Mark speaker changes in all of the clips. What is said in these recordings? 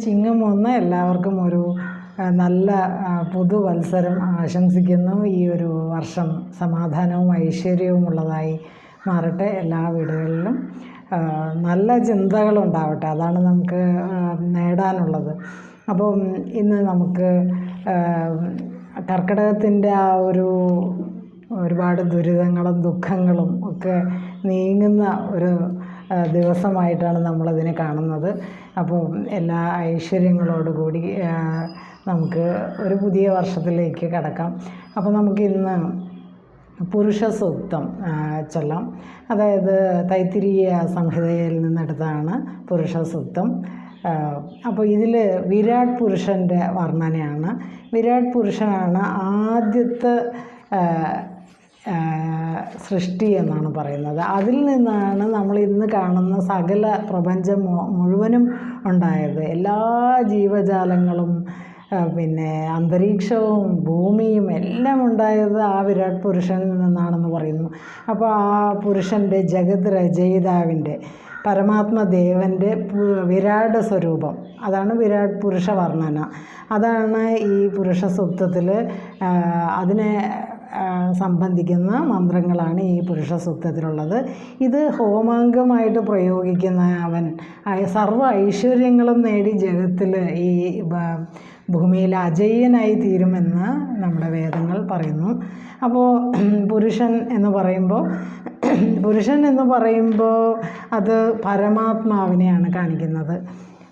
Speaker 1: ചിങ്ങം ഒന്ന് എല്ലാവർക്കും ഒരു നല്ല പുതുവത്സരം ആശംസിക്കുന്നു. ഈ ഒരു വർഷം സമാധാനവും ഐശ്വര്യവും ഉള്ളതായി മാറട്ടെ എല്ലാ വീടുകളിലും. നല്ല ചിന്തകളുണ്ടാവട്ടെ അതാണ് നമുക്ക് നേടാനുള്ളത്. അപ്പം ഇന്ന് നമുക്ക് കർക്കിടകത്തിന്റെ ആ ഒരു ഒരുപാട് ദുരിതങ്ങളും ദുഃഖങ്ങളും ഒക്കെ നീങ്ങുന്ന ഒരു ദിവസമായിട്ടാണ് നമ്മളതിനെ കാണുന്നത്. അപ്പോൾ എല്ലാ ഐശ്വര്യങ്ങളോടുകൂടി നമുക്ക് ഒരു പുതിയ വർഷത്തിലേക്ക് കടക്കാം. അപ്പോൾ നമുക്കിന്ന് പുരുഷ സൂക്തം ചൊല്ലാം. അതായത് തൈത്തിരീയ സംഹിതയിൽ നിന്നെടുത്താണ് പുരുഷ സൂക്തം. അപ്പോൾ ഇതിൽ വിരാട് പുരുഷന്റെ വർണനയാണ്. വിരാട് പുരുഷനാണ് ആദ്യത്തെ സൃഷ്ടി എന്നാണ് പറയുന്നത്. അതിൽ നിന്നാണ് നമ്മൾ ഇന്ന് കാണുന്ന സകല പ്രപഞ്ചം മുഴുവനും ഉണ്ടായത്. എല്ലാ ജീവജാലങ്ങളും പിന്നെ അന്തരീക്ഷവും ഭൂമിയും എല്ലാം ഉണ്ടായത് ആ വിരാട് പുരുഷനിൽ നിന്നാണെന്ന് പറയുന്നു. അപ്പോൾ ആ പുരുഷന്റെ ജഗത് രചയിതാവിന്റെ പരമാത്മദേവന്റെ വിരാട് സ്വരൂപം. അതാണ് വിരാട് പുരുഷ വർണന അതാണ് ഈ പുരുഷ സൂക്തത്തിൽ അതിനെ സംബന്ധിക്കുന്ന മന്ത്രങ്ങളാണ് ഈ പുരുഷ സൂക്തത്തിലുള്ളത് ഇത് ഹോമാംഗമായിട്ട് പ്രയോഗിക്കുന്ന അവൻ സർവ സർവ ഐശ്വര്യങ്ങളും നേടി ജഗത്തിൽ ഈ ഭൂമിയിൽ അജയ്യനായി തീരുമെന്ന് നമ്മുടെ വേദങ്ങൾ പറയുന്നു. അപ്പോൾ പുരുഷൻ എന്ന് പറയുമ്പോൾ പുരുഷൻ എന്ന് പറയുമ്പോൾ അത് പരമാത്മാവിനെയാണ് കാണിക്കുന്നത്.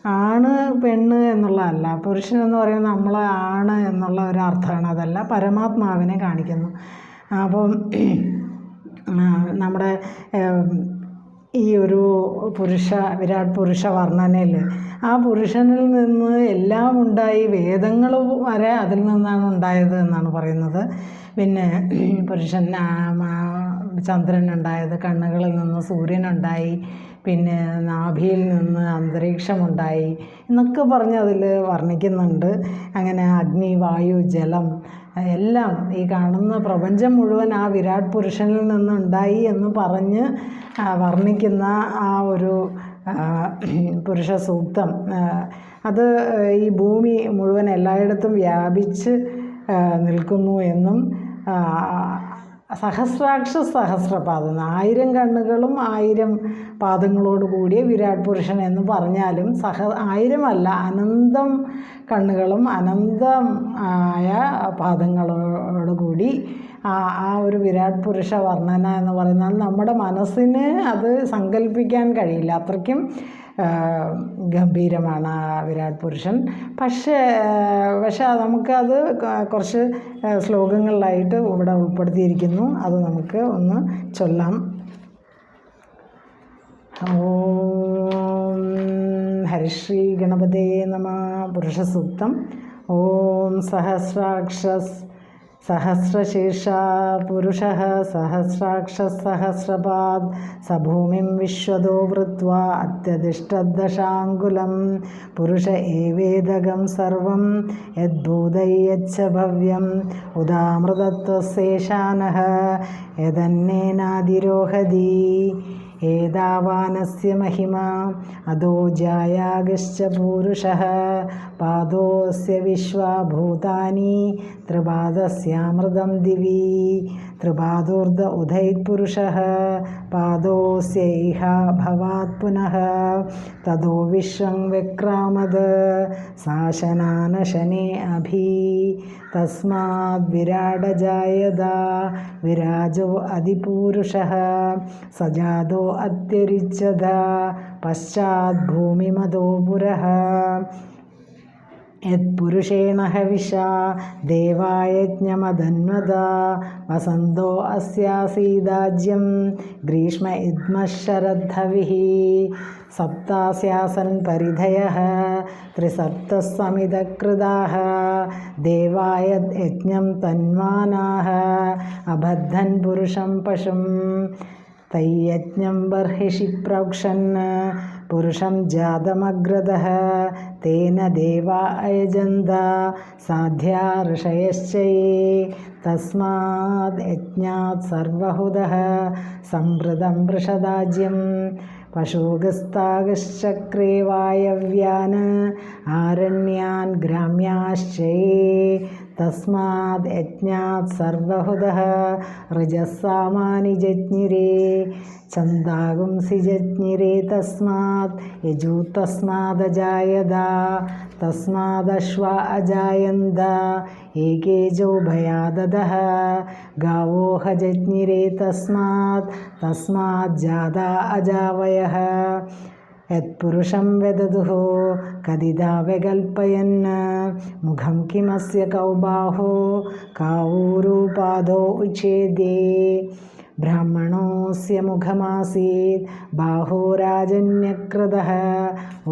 Speaker 1: ആണ് പെണ്ണ് എന്നുള്ളതല്ല. പുരുഷൻ എന്ന് പറയുന്നത് നമ്മൾ ആണ് എന്നുള്ള ഒരു അർത്ഥമാണ്. അതല്ല പരമാത്മാവിനെ കാണിക്കുന്നു. അപ്പം നമ്മുടെ ഈ ഒരു പുരുഷ വിരാട് പുരുഷ വർണനയിൽ ആ പുരുഷനിൽ നിന്ന് എല്ലാം ഉണ്ടായി വേദങ്ങൾ വരെ അതിൽ നിന്നാണ് ഉണ്ടായത് എന്നാണ് പറയുന്നത്. പിന്നെ പുരുഷൻ ചന്ദ്രൻ ഉണ്ടായത് കണ്ണുകളിൽ നിന്ന് സൂര്യനുണ്ടായി പിന്നെ നാഭിയിൽ നിന്ന് അന്തരീക്ഷമുണ്ടായി എന്നൊക്കെ പറഞ്ഞ് അതിൽ വർണിക്കുന്നുണ്ട്. അങ്ങനെ അഗ്നി വായു ജലം എല്ലാം ഈ കാണുന്ന പ്രപഞ്ചം മുഴുവൻ ആ വിരാട് പുരുഷനിൽ നിന്നുണ്ടായി എന്ന് പറഞ്ഞ് വർണിക്കുന്ന ആ ഒരു പുരുഷ സൂക്തം. അത് ഈ ഭൂമി മുഴുവൻ എല്ലായിടത്തും വ്യാപിച്ച് നിൽക്കുന്നു എന്നും സഹസ്രാക്ഷ സഹസ്രപാദം. ആയിരം കണ്ണുകളും ആയിരം പാദങ്ങളോട് കൂടിയ വിരാട് പുരുഷൻ എന്ന് പറഞ്ഞാലും സഹ ആയിരമല്ല അനന്തം കണ്ണുകളും അനന്തം ആയ പാദങ്ങളോട് കൂടി ആ ആ ഒരു വിരാട് പുരുഷ വർണന എന്ന് പറയുന്നത് നമ്മുടെ മനസ്സിന് അത് സങ്കല്പിക്കാൻ കഴിയില്ല. അത്രയ്ക്കും ഗംഭീരമാണ് ആ വിരാട് പുരുഷൻ. പക്ഷേ പക്ഷേ നമുക്കത് കുറച്ച് ശ്ലോകങ്ങളിലായിട്ട് ഇവിടെ ഉൾപ്പെടുത്തിയിരിക്കുന്നു. അത് നമുക്ക് ഒന്ന് ചൊല്ലാം. ഓം ഹരിശ്രീ ഗണപതേ നമ പുരുഷസൂക്തം. ഓം സഹസ്രാക്ഷസ് സഹസ്രശീർഷ പുരുഷ സഹസ്രാക്ഷസഹസ്രപാദ് സ ഭൂമിം വിശ്വതോ വൃത്വാ അത്യതിഷ്ടദശാങ്കുലം പുരുഷ ഏവേദകം സർവം യദ്ഭൂതയച്ച ഭവ്യം ഉദാമൃതത്വശേഷാനഃ യദന്നേനാതിരോഹതി एदावानस्य महिमा अदो जायागश्च पूरुषः, पादोऽस्य विश्वा भूतानि त्रिपादस्यामृतं दिवि, त्रिपादोर्द उदैत्पुरुषः पादोऽस्यैहा भवात् तदो विश्वं विक्रामद, शासनानशने अभि तस्माद्विराडजायदा विराजो अधिपूरुषः, सजादो अत्यरिच्यത पश्चाद्भूमिमदो पुरः। यत्पुरुषेण हविषा देवायज्ञमधन्वदा वसन्तो अस्यासीदाज्यं ग्रीष्म इद्मः शरद्धविः सप्तास्यासन् परिधयः त्रिसप्तः समिदकृदाः देवाय यज्ञं तन्वानाः, अबद्धन् पुरुषं पशुं तैयज्ञं बर्हिषि प्रौक्षन् पुरुषं जातमग्रदः, तेन देवा अयजन्त साध्या ऋषयश्चये तस्माद् यज्ञात् सर्वहुदः सम्भृतं वृषदाज्यं, पशुगस्तागश्चक्रे वायव्यान्, आरण्यान् ग्राम्याश्चये। तस्माद् यज्ञात् सर्वहुदः। रजःसामानि जज्ञिरे छन्दागुंसि तस्मात्, यजूतस्मादजायदा, तस्मादश्वा अजायन्द एकेजो भयाददः। गावोह जज्ञिरे तस्मात् तस्माज्जादा अजावयः। യത്പുരുഷം വെദതുഹോ കഥിതാവ്യകൽപ്പയൻ മുഖം കിമസ്യ കൗബാഹോ കാവൂരൂപാദോ ഉച്ഛേദേ ബ്രാഹ്മണോസ്യ മുഖമാസീത് ബാഹോരാജന്യകൃത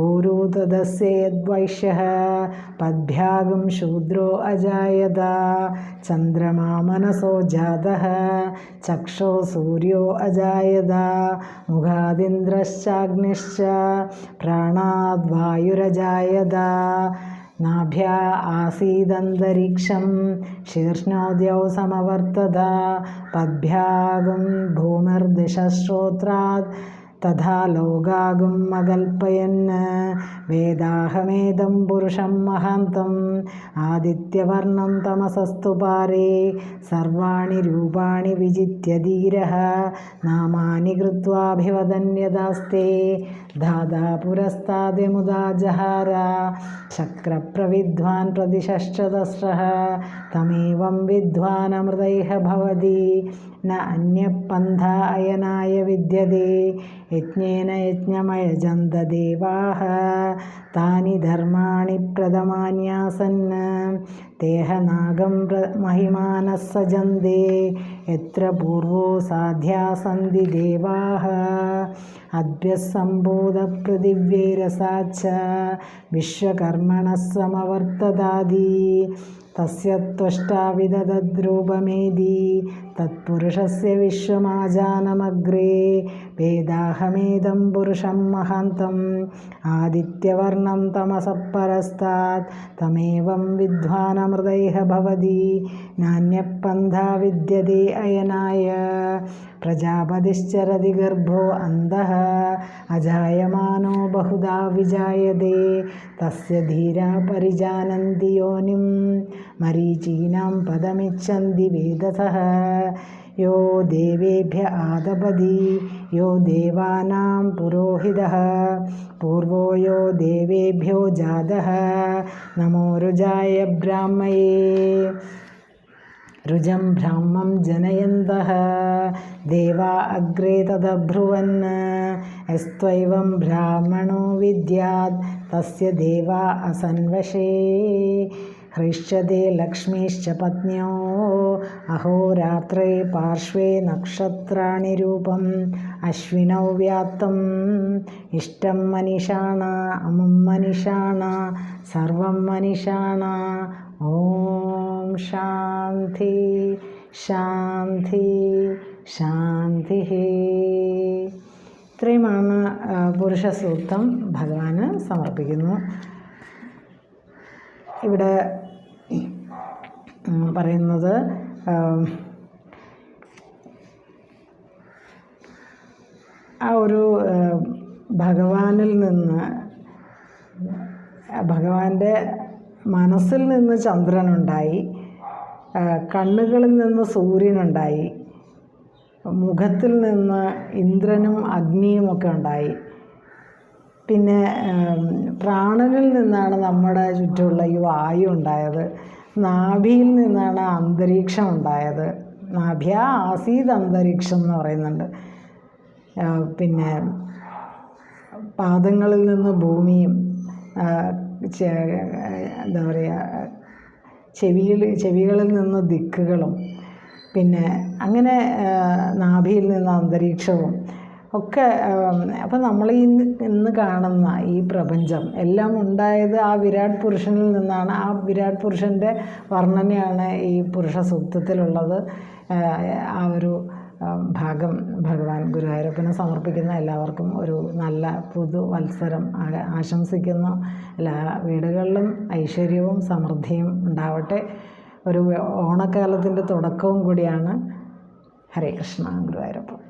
Speaker 1: ഊരൂതദസ്യേദ്വൈശ്യ പദ്ഭ്യാഗം ശൂദ്രോ അജായത ചന്ദ്രമാ മനസോ ജാത ചക്ഷോ സൂര്യോ അജായത മുഖാദിന്ദ്രശ്ചാഗ്നിശ്ച പ്രാണാദ്വായുരജായത नाभ्या आसीदन्तरिक्षं शीर्ष्णाद्यौ समवर्तत पद्भ्यागं भूमिर्दिशश्रोत्रात् തഥാ ലോകാകും അകൽപ്പയന് വേദാഹമേതം പുരുഷം മഹാന്തം. ആദിത്യവർണം തമസസ്തു പാരേ. സർവാണി രൂപാണി വിജിത്യ ധീര. നാമാനി കൃത്വാഭിവദന്യതാസ്തേ ധാതാ പുരസ്താദ്യമുദാ ജഹാര. ശക്രപ്രവിദ്വാൻ പ്രതിഷ്ഠതസ്രഃ. തമേവം വിദ്വാനമൃതൈഹ ഭവതി. न अन्यपन्था अयनाय विद्यते यज्ञेन यज्ञमयजन्त देवाः तानि धर्माणि प्रथमान्यासन् देहनागं प्र महिमानः सजन्ते यत्र पूर्वो साध्या सन्ति देवाः अभ्यसम्बोधपृथिव्यैरसाच्च विश्वकर्मणः समवर्तदादि തസ്യത്വഷ്ടാവിതദ്രൂപമേതി തത്പുരുഷസ്യ വിശ്വമാജാനമഗ്രേ വേദാഹമേതം പുരുഷം മഹാന്തം ആദിത്യവർണം തമസപ്പരസ്താത് തമേവം വിദ്വാനമൃതൈഹ ഭവതി നാണ്യപന്ഥ വിദ്യതേ അയനായ प्रजापतिश्चरति गर्भो अन्धः। अजायमानो बहुधा विजायते। तस्य धीरा परिजानन्ति योनिं मरीचीनां पदमिच्छन्ति वेदसः। यो देवेभ्य आदपति यो देवानां पुरोहितः। पूर्वो यो देवेभ्यो जातः। नमो रुजाय ब्राह्मये। रुजं ब्राह्मं जनयन्तः देवा अग्रे तदब्रुवन् यस्त्वैवं ब्राह्मणो विद्यात् तस्य देवा असन्वशे हृष्यते लक्ष्मीश्च पत्न्यौ अहोरात्रे पार्श्वे नक्षत्राणि रूपम् अश्विनौ व्याप्तम् इष्टं मनिषाणा अमुं मनिषाणा सर्वं मनिषाणा ഓം ശാന്തി ശാന്തി ശാന്തി ഇത്രയുമാണ് പുരുഷ സൂക്തം ഭഗവാന് സമർപ്പിക്കുന്നു. ഇവിടെ പറയുന്നത് ആ ഒരു ഭഗവാനിൽ നിന്ന് ഭഗവാന്റെ മനസ്സിൽ നിന്ന് ചന്ദ്രനുണ്ടായി കണ്ണുകളിൽ നിന്ന് സൂര്യനുണ്ടായി മുഖത്തിൽ നിന്ന് ഇന്ദ്രനും അഗ്നിയും ഒക്കെ ഉണ്ടായി. പിന്നെ പ്രാണനിൽ നിന്നാണ് നമ്മുടെ ചുറ്റുമുള്ള ഈ വായു ഉണ്ടായത്. നാഭിയിൽ നിന്നാണ് അന്തരീക്ഷം ഉണ്ടായത്. നാഭ്യ ആസീത് അന്തരീക്ഷം എന്ന് പറയുന്നുണ്ട്. പിന്നെ പാദങ്ങളിൽ നിന്ന് ഭൂമിയും എന്താ പറയുക ചെവിയിൽ ചെവികളിൽ നിന്ന് ദിക്കുകളും പിന്നെ അങ്ങനെ നാഭിയിൽ നിന്ന് അന്തരീക്ഷവും ഒക്കെ അപ്പം നമ്മൾ ഈ ഇന്ന് കാണുന്ന ഈ പ്രപഞ്ചം എല്ലാം ഉണ്ടായത് ആ വിരാട് പുരുഷനിൽ നിന്നാണ്. ആ വിരാട് പുരുഷന്റെ വർണനയാണ് ഈ പുരുഷ സൂക്തത്തിലുള്ളത് ആ ഒരു ഭാഗം ഭഗവാൻ ഗുരുവായൂരപ്പന് സമർപ്പിക്കുന്ന എല്ലാവർക്കും ഒരു നല്ല പുതു പുതുവത്സരം ആശംസിക്കുന്നു. എല്ലാ വീടുകളിലും ഐശ്വര്യവും സമൃദ്ധിയും ഉണ്ടാവട്ടെ. ഒരു ഓണക്കാലത്തിന്റെ തുടക്കവും കൂടിയാണ് ഹരേ കൃഷ്ണ ഗുരുവായൂരപ്പൻ